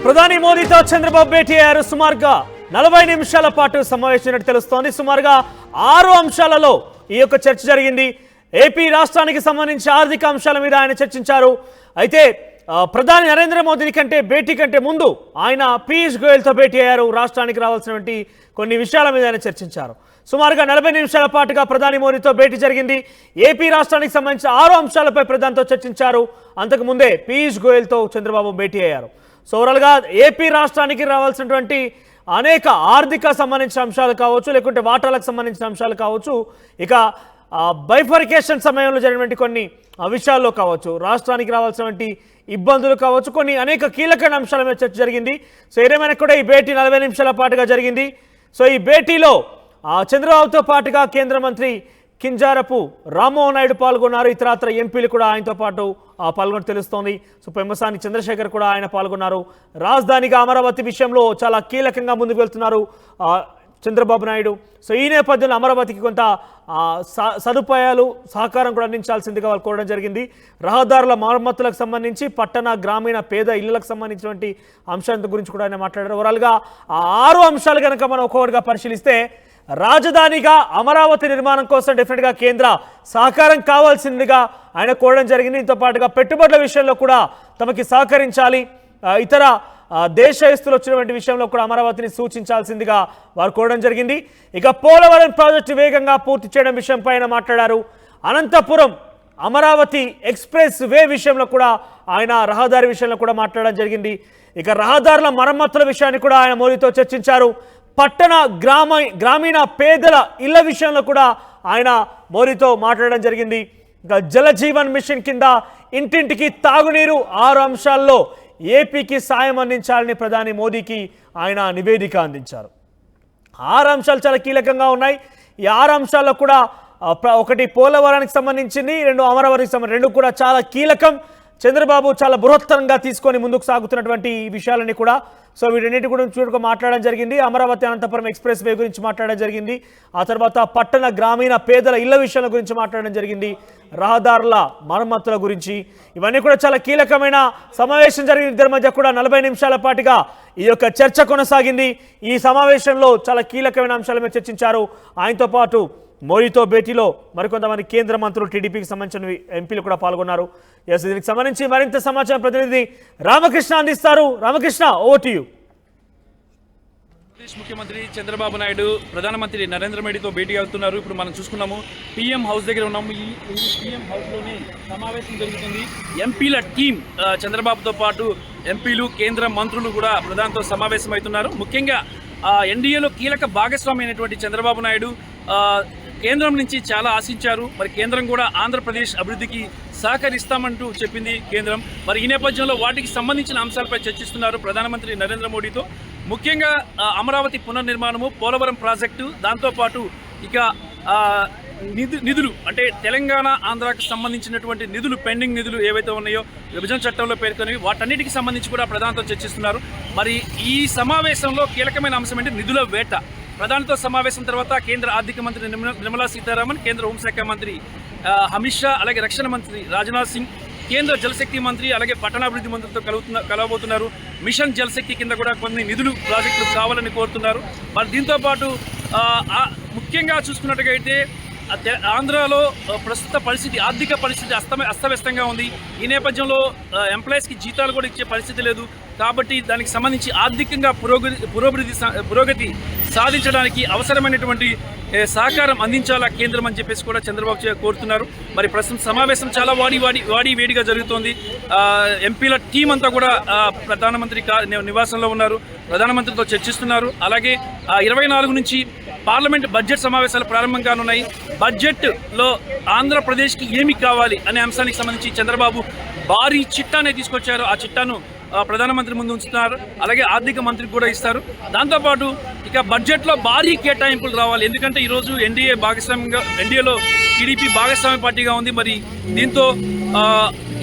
ప్రధాని మోదీతో చంద్రబాబు భేటీ అయ్యారు. సుమారుగా నలభై నిమిషాల పాటు సమావేశమైనట్టు తెలుస్తోంది. సుమారుగా ఆరు అంశాలలో ఈ యొక్క చర్చ జరిగింది. ఏపీ రాష్ట్రానికి సంబంధించి ఆర్థిక అంశాల మీద ఆయన చర్చించారు. అయితే ప్రధాని నరేంద్ర మోదీని కంటే భేటీ కంటే ముందు ఆయన పీయూష్ గోయల్తో భేటీ అయ్యారు. రాష్ట్రానికి రావాల్సినటువంటి కొన్ని విషయాల మీద ఆయన చర్చించారు. సుమారుగా నలభై నిమిషాల పాటుగా ప్రధాని మోదీతో భేటీ జరిగింది. ఏపీ రాష్ట్రానికి సంబంధించిన ఆరు అంశాలపై ప్రధానితో చర్చించారు. అంతకు ముందే పీయూష్ గోయల్తో చంద్రబాబు భేటీ అయ్యారు. సో ఓవరాల్గా ఏపీ రాష్ట్రానికి రావాల్సినటువంటి అనేక ఆర్థిక సంబంధించిన అంశాలు కావచ్చు లేకుంటే వాటాలకు సంబంధించిన అంశాలు కావచ్చు ఇక బైఫర్కేషన్ సమయంలో జరిగినటువంటి కొన్ని విషయాల్లో కావచ్చు రాష్ట్రానికి రావాల్సినటువంటి ఇబ్బందులు కావచ్చు కొన్ని అనేక కీలకమైన అంశాల మీద చర్చ జరిగింది. సో ఏదేమైనా కూడా ఈ భేటీ నలభై నిమిషాల పాటుగా జరిగింది. సో ఈ భేటీలో చంద్రబాబుతో పాటుగా కేంద్ర మంత్రి కింజారపు రామ్మోహన్ నాయుడు పాల్గొన్నారు. ఇతరత్ర ఎంపీలు కూడా ఆయనతో పాటు ఆ, పాల్గొని తెలుస్తోంది. సో పెమ్మసాని చంద్రశేఖర్ కూడా ఆయన పాల్గొన్నారు. రాజధానిగా అమరావతి విషయంలో చాలా కీలకంగా ముందుకు వెళ్తున్నారు చంద్రబాబు నాయుడు. సో ఈ నేపథ్యంలో అమరావతికి కొంత స- సదుపాయాలు సహకారం కూడా అందించాల్సిందిగా వాళ్ళు కోరడం జరిగింది. రహదారుల మరమ్మతులకు సంబంధించి పట్టణ గ్రామీణ పేద ఇళ్ళకు సంబంధించినటువంటి అంశాల గురించి కూడా ఆయన మాట్లాడారు. ఓవరాల్గా ఆ ఆరు అంశాలు కనుక మనం ఒక్కొక్కటిగా పరిశీలిస్తే రాజధానిగా అమరావతి నిర్మాణం కోసం డెఫినెట్గా కేంద్ర సహకారం కావాల్సిందిగా ఆయన కోరడం జరిగింది. దీంతో పాటుగా పెట్టుబడుల విషయంలో కూడా తమకి సహకరించాలి. ఇతర ఆ, దేశస్తులు వచ్చినటువంటి విషయంలో కూడా అమరావతిని సూచించాల్సిందిగా వారు కోరడం జరిగింది. ఇక పోలవరం ప్రాజెక్టు వేగంగా పూర్తి చేయడం విషయంపైన ఆయన మాట్లాడారు. అనంతపురం అమరావతి ఎక్స్ప్రెస్ వే విషయంలో కూడా ఆయన రహదారి విషయంలో కూడా మాట్లాడడం జరిగింది. ఇక రహదారుల మరమ్మతుల విషయాన్ని కూడా ఆయన మోదీతో చర్చించారు. పట్టణ గ్రామ గ్రామీణ పేదల ఇళ్ళ విషయంలో కూడా ఆయన మోరీతో మాట్లాడడం జరిగింది. ఇంకా జలజీవన్ మిషన్ కింద ఇంటింటికి తాగునీరు ఆరు అంశాల్లో ఏపీకి సాయం అందించాలని ప్రధాని మోదీకి ఆయన నివేదిక అందించారు. ఆరు అంశాలు చాలా కీలకంగా ఉన్నాయి. ఈ ఆరు అంశాల్లో కూడా ప్ర- ఒకటి పోలవరానికి సంబంధించింది రెండు అమరావతికి సంబంధించి రెండు కూడా చాలా కీలకం. చంద్రబాబు చాలా బృహత్తరంగా తీసుకొని ముందుకు సాగుతున్నటువంటి విషయాలన్నీ కూడా సో వీటన్నిటి గురించి చూడక మాట్లాడడం జరిగింది. అమరావతి అనంతపురం ఎక్స్ప్రెస్ వే గురించి మాట్లాడడం జరిగింది. ఆ తర్వాత పట్టణ గ్రామీణ పేదల ఇళ్ళ విషయాల గురించి మాట్లాడడం జరిగింది. రహదారుల మరమ్మతుల గురించి. ఇవన్నీ కూడా చాలా కీలకమైన సమావేశం జరిగిన ఇద్దరి మధ్య కూడా నలభై నిమిషాల పాటుగా ఈ యొక్క చర్చ కొనసాగింది. ఈ సమావేశంలో చాలా కీలకమైన అంశాల మీద చర్చించారు. ఆయనతో పాటు మోడీతో భేటీలో మరికొంతమంది కేంద్ర మంత్రులు టీడీపీకి సంబంధించిన ఎంపీలు కూడా పాల్గొన్నారు. ఎస్ దీనికి సంబంధించి మరింత సమాచారం ప్రతినిధి రామకృష్ణ అందిస్తారు. Ramakrishna over to you Andhra Pradesh ముఖ్యమంత్రి చంద్రబాబు నాయుడు ప్రధానమంత్రి నరేంద్ర మోడీతో భేటీ అవుతున్నారు. ఇప్పుడు మనం చూసుకున్నాము పీఎం హౌస్ దగ్గర ఉన్నాము. ఈ పీఎం హౌస్లోనే సమావేశం జరుగుతుంది. ఎంపీల టీం చంద్రబాబుతో పాటు ఎంపీలు కేంద్ర మంత్రులు కూడా ప్రధానితో సమావేశం అవుతున్నారు. ముఖ్యంగా ఎన్డీఏలో కీలక భాగస్వామి అయినటువంటి చంద్రబాబు నాయుడు కేంద్రం నుంచి చాలా ఆశించారు. మరి కేంద్రం కూడా ఆంధ్రప్రదేశ్ అభివృద్ధికి సహకరిస్తామంటూ చెప్పింది కేంద్రం. మరి ఈ నేపథ్యంలో వాటికి సంబంధించిన అంశాలపై చర్చిస్తున్నారు ప్రధానమంత్రి నరేంద్ర మోడీతో. ముఖ్యంగా అమరావతి పునర్నిర్మాణము పోలవరం ప్రాజెక్టు దాంతోపాటు ఇక నిధు నిధులు అంటే తెలంగాణ ఆంధ్రాకు సంబంధించినటువంటి నిధులు పెండింగ్ నిధులు ఏవైతే ఉన్నాయో విభజన చట్టంలో పేర్కొనేవి వాటన్నిటికి సంబంధించి కూడా ప్రధానితో చర్చిస్తున్నారు. మరి ఈ సమావేశంలో కీలకమైన అంశం అంటే నిధుల వేట. ప్రధానితో సమావేశం తర్వాత కేంద్ర ఆర్థిక మంత్రి నిర్మలా- నిర్మలా సీతారామన్ కేంద్ర హోంశాఖ మంత్రి అమిత్ షా అలాగే రక్షణ మంత్రి రాజ్నాథ్ సింగ్ కేంద్ర జలశక్తి మంత్రి అలాగే పట్టణాభివృద్ధి మంత్రితో కలుగుతున్న కలవబోతున్నారు. మిషన్ జలశక్తి కింద కూడా కొన్ని నిధులు ప్రాజెక్టులు కావాలని కోరుతున్నారు. మరి దీంతో పాటు ముఖ్యంగా చూసుకున్నట్టుగా అయితే ఆంధ్రాలో ప్రస్తుత పరిస్థితి ఆర్థిక పరిస్థితి అస్తమ అస్తవ్యస్తంగా ఉంది. ఈ నేపథ్యంలో ఎంప్లాయీస్కి జీతాలు కూడా ఇచ్చే పరిస్థితి లేదు. కాబట్టి దానికి సంబంధించి ఆర్థికంగా పురోగతి పురోభివృద్ధి సా- పురోగతి సాధించడానికి అవసరమైనటువంటి సహకారం అందించాలా కేంద్రం అని చెప్పేసి కూడా చంద్రబాబు చే- కోరుతున్నారు. మరి ప్రస్తుతం సమావేశం చాలా వాడి వాడి వాడి వేడిగా జరుగుతోంది. ఎంపీల టీం అంతా కూడా ప్రధానమంత్రి కా- నివాసంలో ఉన్నారు. ప్రధానమంత్రితో చర్చిస్తున్నారు. అలాగే ఇరవై నాలుగు నుంచి పార్లమెంట్ బడ్జెట్ సమావేశాలు ప్రారంభం కానున్నాయి. బడ్జెట్లో ఆంధ్రప్రదేశ్కి ఏమి కావాలి అనే అంశానికి సంబంధించి చంద్రబాబు భారీ చిట్టానే తీసుకొచ్చారు. ఆ చిట్టాను ప్రధానమంత్రి ముందు ఉంచుతున్నారు. అలాగే ఆర్థిక మంత్రికి కూడా ఇస్తారు. దాంతోపాటు ఇక బడ్జెట్లో భారీ కేటాయింపులు రావాలి. ఎందుకంటే ఈరోజు ఎన్డీఏ భాగస్వామ్యంగా ఎన్డీఏలో టీడీపీ భాగస్వామ్య పార్టీగా ఉంది. మరి దీంతో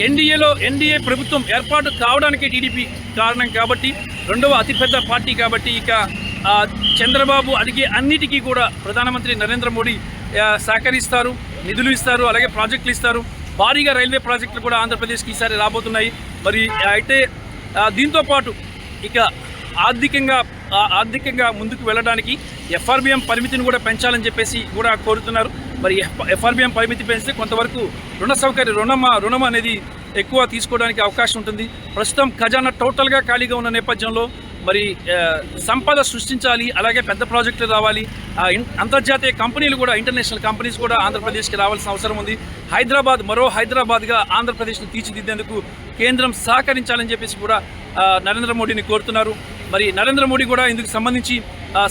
ఎన్డీఏలో ఎన్డీఏ ప్రభుత్వం ఏర్పాటు కావడానికి టీడీపీ కారణం కాబట్టి రెండవ అతిపెద్ద పార్టీ కాబట్టి ఇక చంద్రబాబు అడిగే అన్నిటికీ కూడా ప్రధానమంత్రి నరేంద్ర మోడీ సహకరిస్తారు నిధులు ఇస్తారు అలాగే ప్రాజెక్టులు ఇస్తారు. భారీగా రైల్వే ప్రాజెక్టులు కూడా ఆంధ్రప్రదేశ్కి ఈసారి రాబోతున్నాయి. మరి అయితే దీంతోపాటు దీంతో పాటు ఇక ఆర్థికంగా ఆర్థికంగా ముందుకు వెళ్ళడానికి ఎఫ్ఆర్బిఎం పరిమితిని కూడా పెంచాలని చెప్పేసి కూడా కోరుతున్నారు. మరి ఎఫ్ఆర్బిఎం పరిమితి పెంచితే కొంతవరకు రుణ సౌకర్య రుణం రుణం అనేది ఎక్కువ తీసుకోవడానికి అవకాశం ఉంటుంది. ప్రస్తుతం ఖజానా టోటల్గా ఖాళీగా ఉన్న నేపథ్యంలో మరి సంపద సృష్టించాలి అలాగే పెద్ద ప్రాజెక్టులు రావాలి. అంతర్జాతీయ కంపెనీలు కూడా ఇంటర్నేషనల్ కంపెనీస్ కూడా ఆంధ్రప్రదేశ్కి రావాల్సిన అవసరం ఉంది. హైదరాబాద్ మరో హైదరాబాద్గా ఆంధ్రప్రదేశ్ను తీర్చిదిద్దేందుకు కేంద్రం సహకరించాలని చెప్పేసి కూడా నరేంద్ర మోడీని కోరుతున్నారు. మరి నరేంద్ర మోడీ కూడా ఇందుకు సంబంధించి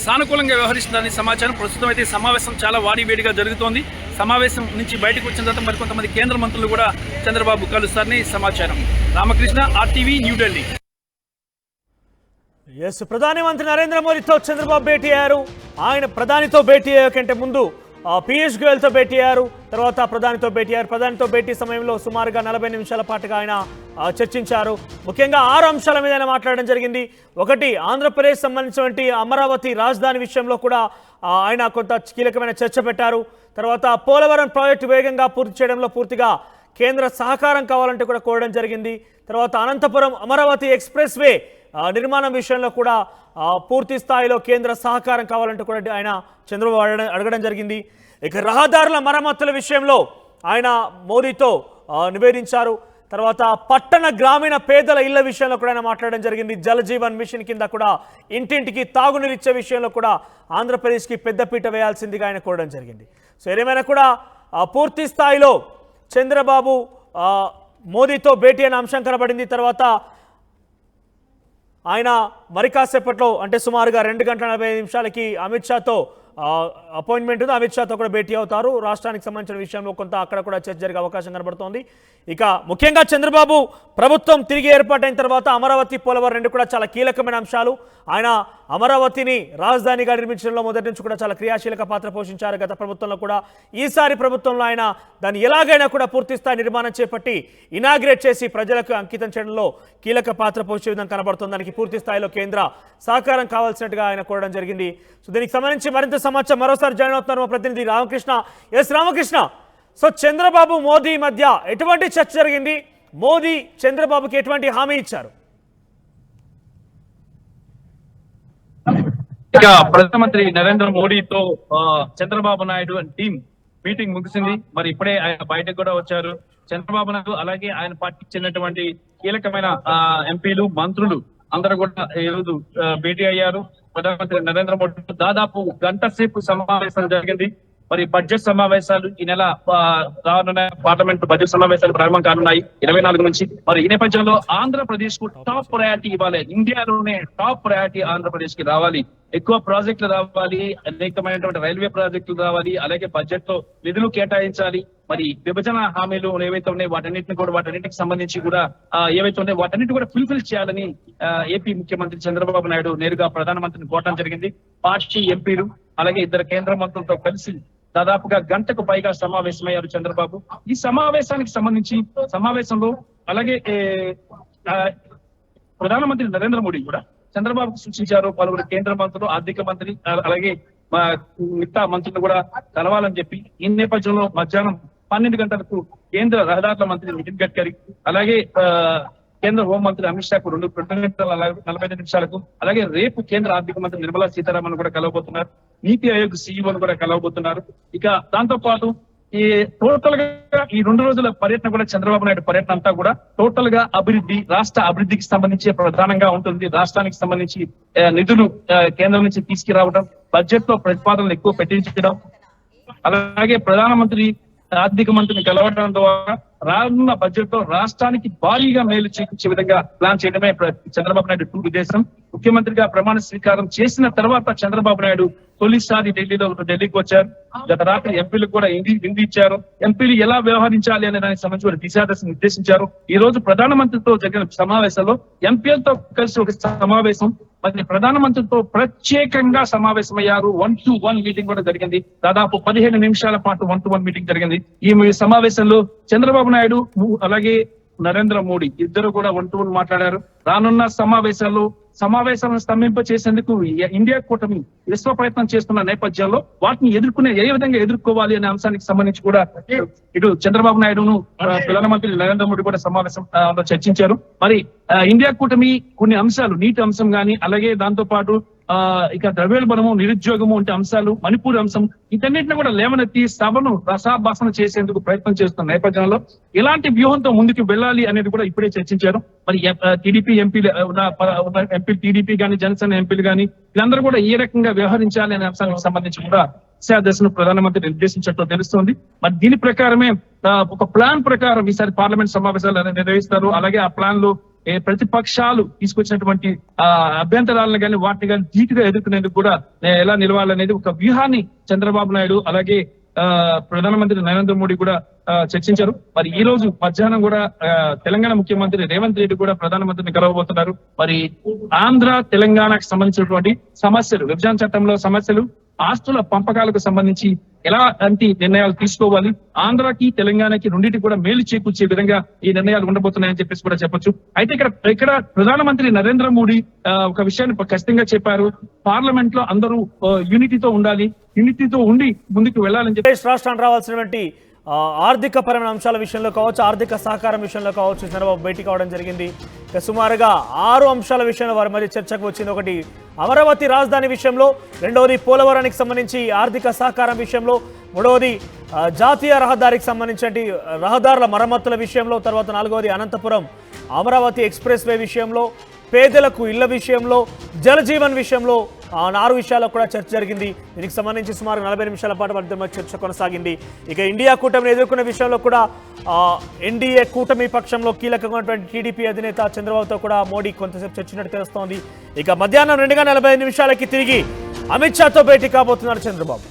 సానుకూలంగా వ్యవహరిస్తుందని సమాచారం ప్రస్తుతం అయితే సమావేశం చాలా వాడివేడిగా జరుగుతోంది. సమావేశం నుంచి బయటకు వచ్చిన తర్వాత మరికొంతమంది కేంద్ర మంత్రులు కూడా చంద్రబాబు కలుస్తారని సమాచారం. రామకృష్ణ ఆర్టీవీ న్యూఢిల్లీ ఎస్ ప్రధాని మంత్రి నరేంద్ర మోడీతో చంద్రబాబు భేటీ అయ్యారు. ఆయన ప్రధానితో భేటీ అయ్యే కంటే ముందు పీయూష్ గోయల్తో భేటీ అయ్యారు. తర్వాత ప్రధానితో భేటీ అయ్యారు. ప్రధానితో భేటీ సమయంలో సుమారుగా నలభై నిమిషాల పాటుగా ఆయన చర్చించారు. ముఖ్యంగా ఆరు అంశాల మీద ఆయన మాట్లాడడం జరిగింది. ఒకటి ఆంధ్రప్రదేశ్ సంబంధించినటువంటి అమరావతి రాజధాని విషయంలో కూడా ఆయన కొంత కీలకమైన చర్చ పెట్టారు. తర్వాత పోలవరం ప్రాజెక్టు వేగంగా పూర్తి చేయడంలో పూర్తిగా కేంద్ర సహకారం కావాలంటే కూడా కోరడం జరిగింది. తర్వాత అనంతపురం అమరావతి ఎక్స్ప్రెస్ వే నిర్మాణం విషయంలో కూడా పూర్తి స్థాయిలో కేంద్ర సహకారం కావాలంటే కూడా ఆయన చంద్రబాబు అడగడం అడగడం జరిగింది. ఇక రహదారుల మరమ్మతుల విషయంలో ఆయన మోదీతో నివేదించారు. తర్వాత పట్టణ గ్రామీణ పేదల ఇళ్ళ విషయంలో కూడా ఆయన మాట్లాడడం జరిగింది. జలజీవన్ మిషన్ కింద కూడా ఇంటింటికి తాగునీరు ఇచ్చే విషయంలో కూడా ఆంధ్రప్రదేశ్కి పెద్దపీట వేయాల్సిందిగా ఆయన కోరడం జరిగింది. సో ఏమైనా కూడా పూర్తి స్థాయిలో చంద్రబాబు మోదీతో భేటీ అయిన అంశం కనబడింది. తర్వాత ఆయన మరి కాసేపట్లో అంటే సుమారుగా రెండు గంటల నలభై నిమిషాలకి అమిత్ షాతో అపాయింట్మెంట్ ఉంది. అమిత్ షాతో కూడా భేటీ అవుతారు. రాష్ట్రానికి సంబంధించిన విషయంలో కొంత అక్కడ కూడా చర్చ జరిగే అవకాశం కనబడుతోంది. ఇక ముఖ్యంగా చంద్రబాబు ప్రభుత్వం తిరిగి ఏర్పాటైన తర్వాత అమరావతి పోలవరం రెండు కూడా చాలా కీలకమైన అంశాలు. ఆయన అమరావతిని రాజధానిగా నిర్మించడంలో మొదటి నుంచి కూడా చాలా క్రియాశీలక పాత్ర పోషించారు. గత ప్రభుత్వంలో కూడా ఈసారి ప్రభుత్వంలో ఆయన దాన్ని ఎలాగైనా కూడా పూర్తిస్థాయి నిర్మాణం చేపట్టి ఇనాగ్రేట్ చేసి ప్రజలకు అంకితం చేయడంలో కీలక పాత్ర పోషించే విధంగా కనబడుతుంది. దానికి పూర్తి స్థాయిలో కేంద్ర సహకారం కావాల్సినట్టుగా ఆయన కోరడం జరిగింది. సో దీనికి సంబంధించి మరింత సమాచారం మరోసారి జాయిన్ అవుతున్నారు మా ప్రతినిధి రామకృష్ణ. ఎస్ రామకృష్ణ. సో చంద్రబాబు మోదీ మధ్య ఎటువంటి చర్చ జరిగింది? మోదీ చంద్రబాబుకి ఎటువంటి హామీ ఇచ్చారు? ఇక ప్రధానమంత్రి నరేంద్ర మోడీతో Chandrababu Naidu and team meeting ముగిసింది. మరి ఇప్పుడే ఆయన బయటకు కూడా వచ్చారు. చంద్రబాబు నాయుడు అలాగే ఆయన పార్టీకి చెందినటువంటి కీలకమైన ఎంపీలు మంత్రులు అందరూ కూడా ఈరోజు భేటీ అయ్యారు. ప్రధానమంత్రి నరేంద్ర మోడీ దాదాపు గంట సేపు సమావేశం జరిగింది. మరి బడ్జెట్ సమావేశాలు ఈ నెల రానున్న పార్లమెంట్ బడ్జెట్ సమావేశాలు ప్రారంభం కానున్నాయి ఇరవై నాలుగు నుంచి. మరి ఈ నేపథ్యంలో ఆంధ్రప్రదేశ్కు టాప్ ప్రయారిటీ ఇవ్వాలి. ఇండియాలోనే టాప్ ప్రయారిటీ ఆంధ్రప్రదేశ్కి రావాలి. ఎక్కువ ప్రాజెక్టులు రావాలి అనేకమైనటువంటి రైల్వే ప్రాజెక్టులు రావాలి అలాగే బడ్జెట్లో నిధులు కేటాయించాలి. మరి విభజన హామీలు ఏవైతే ఉన్నాయి వాటన్నిటిని కూడా వాటన్నిటికి సంబంధించి కూడా ఏవైతే ఉన్నాయో వాటన్నిటి కూడా ఫుల్ఫిల్ చేయాలని ఆ, ఏపీ ముఖ్యమంత్రి చంద్రబాబు నాయుడు నేరుగా ప్రధానమంత్రిని కోరడం జరిగింది. పార్టీ ఎంపీలు అలాగే ఇద్దరు కేంద్ర మంత్రులతో కలిసి దాదాపుగా గంటకు పైగా సమావేశమయ్యారు చంద్రబాబు. ఈ సమావేశానికి సంబంధించి సమావేశంలో అలాగే ప్రధానమంత్రి నరేంద్ర మోడీ కూడా చంద్రబాబుకు సూచించారు. పలువురు కేంద్ర మంత్రులు ఆర్థిక మంత్రి అలాగే మా మిగతా మంత్రులు కూడా కలవాలని చెప్పి ఈ నేపథ్యంలో మధ్యాహ్నం పన్నెండు గంటలకు కేంద్ర రహదారుల మంత్రి నితిన్ గడ్కరీ అలాగే ఆ, కేంద్ర హోంమంత్రి అమిత్ షాకు రెండు రెండు గంటల నలభై- ఐదు నిమిషాలకు అలాగే రేపు కేంద్ర ఆర్థిక మంత్రి నిర్మలా సీతారామన్ కూడా కలవబోతున్నారు నీతి ఆయోగ్ సీఈఓను కూడా కలవబోతున్నారు. ఇక దాంతో పాటు ఈ టోటల్గా ఈ రెండు రోజుల పర్యటన కూడా చంద్రబాబు నాయుడు పర్యటన అంతా కూడా టోటల్గా అభివృద్ధి రాష్ట్ర అభివృద్ధికి సంబంధించి ప్రధానంగా ఉంటుంది. రాష్ట్రానికి సంబంధించి నిధులు కేంద్రం నుంచి తీసుకురావడం బడ్జెట్లో ప్రతిపాదనలు ఎక్కువ పెట్టించడం అలాగే ప్రధానమంత్రి ఆర్థిక మంత్రిని కలవడం ద్వారా రానున్న బడ్జెట్లో రాష్ట్రానికి భారీగా మేలు చేకూర్చే విధంగా ప్లాన్ చేయడమే చంద్రబాబు నాయుడు టూర్ ఉద్దేశం. ముఖ్యమంత్రిగా ప్రమాణ స్వీకారం చేసిన తర్వాత చంద్రబాబు నాయుడు తొలిసారి ఢిల్లీలో ఢిల్లీకి వచ్చారు. గత రాత్రి ఎంపీలకు కూడా హిందీ ఇచ్చారు. ఎంపీలు ఎలా వ్యవహరించాలి అనే దానికి సంబంధించిన వారు దిశాదశ నిర్దేశించారు. ఈ రోజు ప్రధానమంత్రితో జరిగిన సమావేశంలో ఎంపీలతో కలిసి ఒక సమావేశం మరి ప్రధానమంత్రితో ప్రత్యేకంగా సమావేశమయ్యారు. వన్ టు వన్ మీటింగ్ కూడా జరిగింది. దాదాపు పదిహేను నిమిషాల పాటు వన్ టు వన్ మీటింగ్ జరిగింది. ఈ సమావేశంలో చంద్రబాబు నాయుడు అలాగే నరేంద్ర మోడీ ఇద్దరు కూడా వన్ టు వన్ మాట్లాడారు. రానున్న సమావేశాల్లో సమావేశాలను స్తంభింప చేసేందుకు ఇండియా కూటమి విశ్వ ప్రయత్నం చేస్తున్న నేపథ్యంలో వాటిని ఎదుర్కొనే ఏ విధంగా ఎదుర్కోవాలి అనే అంశానికి సంబంధించి కూడా ఇటు చంద్రబాబు నాయుడును ప్రధానమంత్రి నరేంద్ర మోడీ కూడా సమావేశం చర్చించారు. మరి ఆ, ఇండియా కూటమి కొన్ని అంశాలు నీటి అంశం గాని అలాగే దాంతో పాటు ఆ ఇక ద్రవ్యోల్బణము నిరుద్యోగము వంటి అంశాలు మణిపూర్ అంశం వీటన్నిటిని కూడా లేవనెత్తి సభను రసాభాసన చేసేందుకు ప్రయత్నం చేస్తున్న నేపథ్యంలో ఎలాంటి వ్యూహంతో ముందుకు వెళ్ళాలి అనేది కూడా ఇప్పుడే చర్చించారు. మరి టీడీపీ ఎంపీలు ఉన్న ఎంపీ టీడీపీ కానీ జనసేన ఎంపీలు కానీ వీళ్ళందరూ కూడా ఏ రకంగా వ్యవహరించాలి అనే అంశానికి సంబంధించి కూడా దిశాదశను ప్రధానమంత్రి నిర్దేశించినట్లు తెలుస్తోంది. మరి దీని ప్రకారమే ఆ, ఒక ప్లాన్ ప్రకారం ఈసారి పార్లమెంట్ సమావేశాలు నిర్వహిస్తారు. అలాగే ఆ ప్లాన్లో ప్రతిపక్షాలు తీసుకొచ్చినటువంటి ఆ అభ్యంతరాలను కానీ వాటిని కానీ ధీటుగా ఎదుర్కొనేందుకు కూడా ఎలా నిలవాలనేది ఒక వ్యూహాన్ని చంద్రబాబు నాయుడు అలాగే ఆ ప్రధానమంత్రి నరేంద్ర మోడీ కూడా చర్చించారు. మరి ఈ రోజు మధ్యాహ్నం కూడా తెలంగాణ ముఖ్యమంత్రి రేవంత్ రెడ్డి కూడా ప్రధానమంత్రిని కలవబోతున్నారు. మరి ఆంధ్ర తెలంగాణకు సంబంధించినటువంటి సమస్యలు విభజన చట్టంలో సమస్యలు ఆస్తుల పంపకాలకు సంబంధించి ఎలాంటి నిర్ణయాలు తీసుకోవాలి? ఆంధ్రాకి తెలంగాణకి రెండింటి కూడా మేలు చేకూర్చే విధంగా ఈ నిర్ణయాలు ఉండబోతున్నాయని చెప్పేసి కూడా చెప్పొచ్చు. అయితే ఇక్కడ ఇక్కడ ప్రధానమంత్రి నరేంద్ర మోడీ ఒక విషయాన్ని ఖచ్చితంగా చెప్పారు. పార్లమెంట్లో అందరూ యూనిటీతో ఉండాలి యూనిటీతో ఉండి ముందుకు వెళ్ళాలని చెప్పి రాష్ట్రానికి రావాల్సినటువంటి ఆ, ఆర్థిక పరమైన అంశాల విషయంలో కావచ్చు ఆర్థిక సహకారం విషయంలో కావచ్చు చంద్రబాబు భేటీ కావడం జరిగింది. సుమారుగా ఆరు అంశాల విషయంలో వారి మధ్య చర్చకు వచ్చింది. ఒకటి అమరావతి రాజధాని విషయంలో రెండవది పోలవరానికి సంబంధించి ఆర్థిక సహకారం విషయంలో మూడవది జాతీయ రహదారికి సంబంధించి రహదారుల మరమ్మతుల విషయంలో తర్వాత నాలుగవది అనంతపురం అమరావతి ఎక్స్ప్రెస్ వే విషయంలో పేదలకు ఇళ్ళ విషయంలో జలజీవన్ విషయంలో ఆ నాలుగు విషయాల్లో కూడా చర్చ జరిగింది. దీనికి సంబంధించి సుమారు నలభై నిమిషాల పాటు మధ్య చర్చ కొనసాగింది. ఇక ఇండియా కూటమిని ఎదుర్కొన్న విషయంలో కూడా ఎన్డీఏ కూటమి పక్షంలో కీలకమైనటువంటి టీడీపీ అధినేత చంద్రబాబుతో కూడా మోడీ కొంతసేపు చర్చినట్టు తెలుస్తోంది. ఇక మధ్యాహ్నం రెండుగా నలభై ఐదు నిమిషాలకి తిరిగి అమిత్ షాతో భేటీ కాబోతున్నారు చంద్రబాబు.